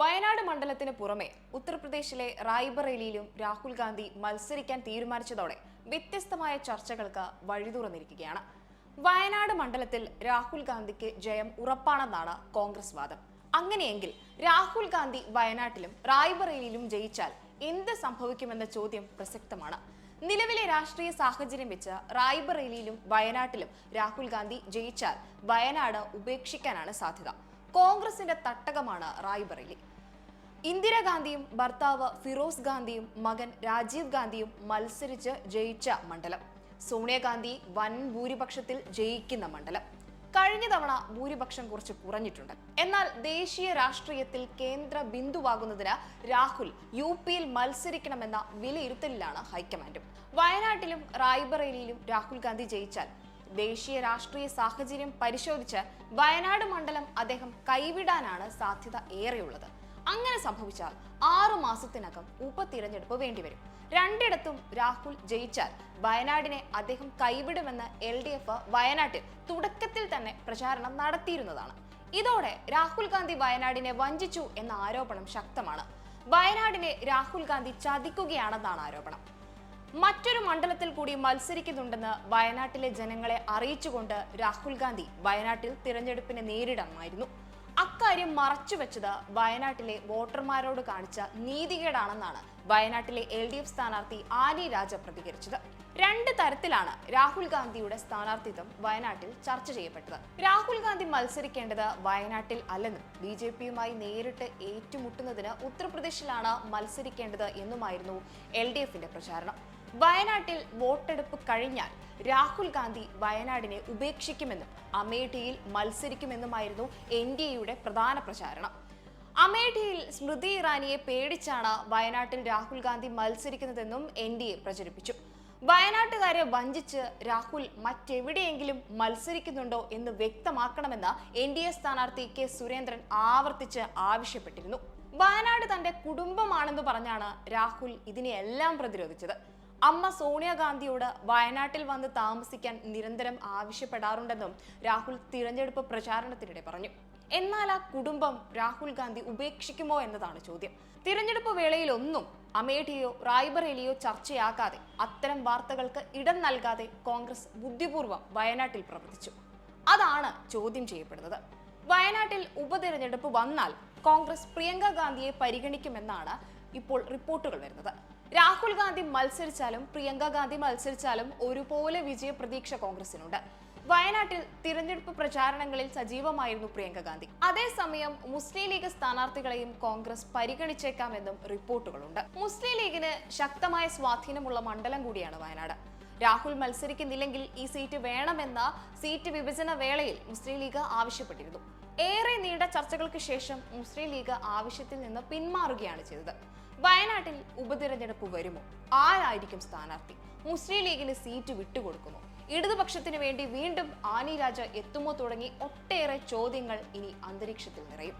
വയനാട് മണ്ഡലത്തിന് പുറമെ ഉത്തർപ്രദേശിലെ റായ്ബറേലിയിലും രാഹുൽ ഗാന്ധി മത്സരിക്കാൻ തീരുമാനിച്ചതോടെ വ്യത്യസ്തമായ ചർച്ചകൾക്ക് വഴി തുറന്നിരിക്കുകയാണ്. വയനാട് മണ്ഡലത്തിൽ രാഹുൽ ഗാന്ധിക്ക് ജയം ഉറപ്പാണെന്നാണ് കോൺഗ്രസ് വാദം. അങ്ങനെയെങ്കിൽ രാഹുൽ ഗാന്ധി വയനാട്ടിലും റായ്ബറേലിയിലും ജയിച്ചാൽ എന്ത് സംഭവിക്കുമെന്ന ചോദ്യം പ്രസക്തമാണ്. നിലവിലെ രാഷ്ട്രീയ സാഹചര്യം വെച്ച് റായ്ബറേലിയിലും വയനാട്ടിലും രാഹുൽ ഗാന്ധി ജയിച്ചാൽ വയനാട് ഉപേക്ഷിക്കാനാണ് സാധ്യത. കോൺഗ്രസിന്റെ തട്ടകമാണ് റായ്ബറേലി. ഇന്ദിരാഗാന്ധിയും ഭർത്താവ് ഫിറോസ് ഗാന്ധിയും മകൻ രാജീവ് ഗാന്ധിയും മത്സരിച്ച് ജയിച്ച മണ്ഡലം. സോണിയാഗാന്ധി വൻ ഭൂരിപക്ഷത്തിൽ ജയിക്കുന്ന മണ്ഡലം. കഴിഞ്ഞ തവണ ഭൂരിപക്ഷം കുറച്ച് കുറഞ്ഞിട്ടുണ്ട്. എന്നാൽ ദേശീയ രാഷ്ട്രീയത്തിൽ കേന്ദ്ര ബിന്ദുവാകുന്നതിന് രാഹുൽ യു പിയിൽ മത്സരിക്കണമെന്ന വിലയിരുത്തലിലാണ് ഹൈക്കമാൻഡും. വയനാട്ടിലും റായ്ബറേലിയിലും രാഹുൽ ഗാന്ധി ജയിച്ചാൽ ദേശീയ രാഷ്ട്രീയ സാഹചര്യം പരിശോധിച്ച് വയനാട് മണ്ഡലം അദ്ദേഹം കൈവിടാനാണ് സാധ്യത ഏറെയുള്ളത്. അങ്ങനെ സംഭവിച്ചാൽ ആറു മാസത്തിനകം ഉപതിരഞ്ഞെടുപ്പ് വേണ്ടിവരും. രണ്ടിടത്തും രാഹുൽ ജയിച്ചാൽ വയനാടിനെ അദ്ദേഹം കൈവിടുമെന്ന് എൽ ഡി എഫ് വയനാട്ടിൽ തുടക്കത്തിൽ തന്നെ പ്രചാരണം നടത്തിയിരുന്നതാണ്. ഇതോടെ രാഹുൽ ഗാന്ധി വയനാടിനെ വഞ്ചിച്ചു എന്ന ആരോപണം ശക്തമാണ്. വയനാടിനെ രാഹുൽ ഗാന്ധി ചതിക്കുകയാണെന്നാണ് ആരോപണം. മറ്റൊരു മണ്ഡലത്തിൽ കൂടി മത്സരിക്കുന്നുണ്ടെന്ന് വയനാട്ടിലെ ജനങ്ങളെ അറിയിച്ചുകൊണ്ട് രാഹുൽ ഗാന്ധി വയനാട്ടിൽ തിരഞ്ഞെടുപ്പിനെ നേരിടണമായിരുന്നു അക്കാര്യം മറച്ചുവെച്ചത് വയനാട്ടിലെ വോട്ടർമാരോട് കാണിച്ച നീതികേടാണെന്നാണ് വയനാട്ടിലെ എൽ ഡി എഫ് സ്ഥാനാർത്ഥി ആനി രാജ പ്രതികരിച്ചത്. രണ്ട് തരത്തിലാണ് രാഹുൽ ഗാന്ധിയുടെ സ്ഥാനാർത്ഥിത്വം വയനാട്ടിൽ ചർച്ച ചെയ്യപ്പെട്ടത്. രാഹുൽ ഗാന്ധി മത്സരിക്കേണ്ടത് വയനാട്ടിൽ അല്ലെന്നും ബി ജെ പിയുമായി നേരിട്ട് ഏറ്റുമുട്ടുന്നതിന് ഉത്തർപ്രദേശിലാണ് മത്സരിക്കേണ്ടത് എന്നുമായിരുന്നു എൽ ഡി എഫിന്റെ പ്രചാരണം. വയനാട്ടിൽ വോട്ടെടുപ്പ് കഴിഞ്ഞാൽ രാഹുൽ ഗാന്ധി വയനാടിനെ ഉപേക്ഷിക്കുമെന്നും അമേഠിയിൽ മത്സരിക്കുമെന്നുമായിരുന്നു എൻ ഡി എയുടെ പ്രധാന പ്രചാരണം. അമേഠിയിൽ സ്മൃതി ഇറാനിയെ പേടിച്ചാണ് വയനാട്ടിൽ രാഹുൽ ഗാന്ധി മത്സരിക്കുന്നതെന്നും എൻ ഡി എ പ്രചരിപ്പിച്ചു. വയനാട്ടുകാരെ വഞ്ചിച്ച് രാഹുൽ മറ്റെവിടെയെങ്കിലും മത്സരിക്കുന്നുണ്ടോ എന്ന് വ്യക്തമാക്കണമെന്ന് എൻ ഡി എ സ്ഥാനാർത്ഥി കെ സുരേന്ദ്രൻ ആവർത്തിച്ച് ആവശ്യപ്പെട്ടിരുന്നു. വയനാട് തന്റെ കുടുംബമാണെന്ന് പറഞ്ഞാണ് രാഹുൽ ഇതിനെയെല്ലാം പ്രതിരോധിച്ചത്. അമ്മ സോണിയാഗാന്ധിയോട് വയനാട്ടിൽ വന്ന് താമസിക്കാൻ നിരന്തരം ആവശ്യപ്പെടാറുണ്ടെന്നും രാഹുൽ തിരഞ്ഞെടുപ്പ് പ്രചാരണത്തിനിടെ പറഞ്ഞു. എന്നാൽ ആ കുടുംബം രാഹുൽ ഗാന്ധി ഉപേക്ഷിക്കുമോ എന്നതാണ് ചോദ്യം. തിരഞ്ഞെടുപ്പ് വേളയിലൊന്നും അമേഠിയോ റായ്ബറേലിയോ ചർച്ചയാക്കാതെ അത്തരം വാർത്തകൾക്ക് ഇടം നൽകാതെ കോൺഗ്രസ് ബുദ്ധിപൂർവം വയനാട്ടിൽ പ്രവർത്തിച്ചു. അതാണ് ചോദ്യം ചെയ്യപ്പെടുന്നത്. വയനാട്ടിൽ ഉപതെരഞ്ഞെടുപ്പ് വന്നാൽ കോൺഗ്രസ് പ്രിയങ്ക ഗാന്ധിയെ പരിഗണിക്കുമെന്നാണ് ഇപ്പോൾ റിപ്പോർട്ടുകൾ വരുന്നത്. രാഹുൽ ഗാന്ധി മത്സരിച്ചാലും പ്രിയങ്ക ഗാന്ധി മത്സരിച്ചാലും ഒരുപോലെ വിജയ പ്രതീക്ഷ കോൺഗ്രസിനുണ്ട്. വയനാട്ടിൽ തിരഞ്ഞെടുപ്പ് പ്രചാരണങ്ങളിൽ സജീവമായിരുന്നു പ്രിയങ്ക ഗാന്ധി. അതേസമയം മുസ്ലിം ലീഗ് സ്ഥാനാർത്ഥികളെയും കോൺഗ്രസ് പരിഗണിച്ചേക്കാമെന്നും റിപ്പോർട്ടുകളുണ്ട്. മുസ്ലിം ലീഗിന് ശക്തമായ സ്വാധീനമുള്ള മണ്ഡലം കൂടിയാണ് വയനാട്. രാഹുൽ മത്സരിക്കുന്നില്ലെങ്കിൽ ഈ സീറ്റ് വേണമെന്ന സീറ്റ് വിഭജന വേളയിൽ മുസ്ലിം ലീഗ് ആവശ്യപ്പെട്ടിരുന്നു. ഏറെ നീണ്ട ചർച്ചകൾക്ക് ശേഷം മുസ്ലിം ലീഗ് ആവശ്യത്തിൽ നിന്ന് പിന്മാറുകയാണ് ചെയ്തത്. വയനാട്ടിൽ ഉപതിരഞ്ഞെടുപ്പ് വരുമോ? ആരായിരിക്കും സ്ഥാനാർത്ഥി? മുസ്ലിം ലീഗിന് സീറ്റ് വിട്ടുകൊടുക്കുമോ? ഇടതുപക്ഷത്തിന് വേണ്ടി വീണ്ടും ആനി രാജ എത്തുമോ തുടങ്ങി ഒട്ടേറെ ചോദ്യങ്ങൾ ഇനി അന്തരീക്ഷത്തിൽ നിറയും.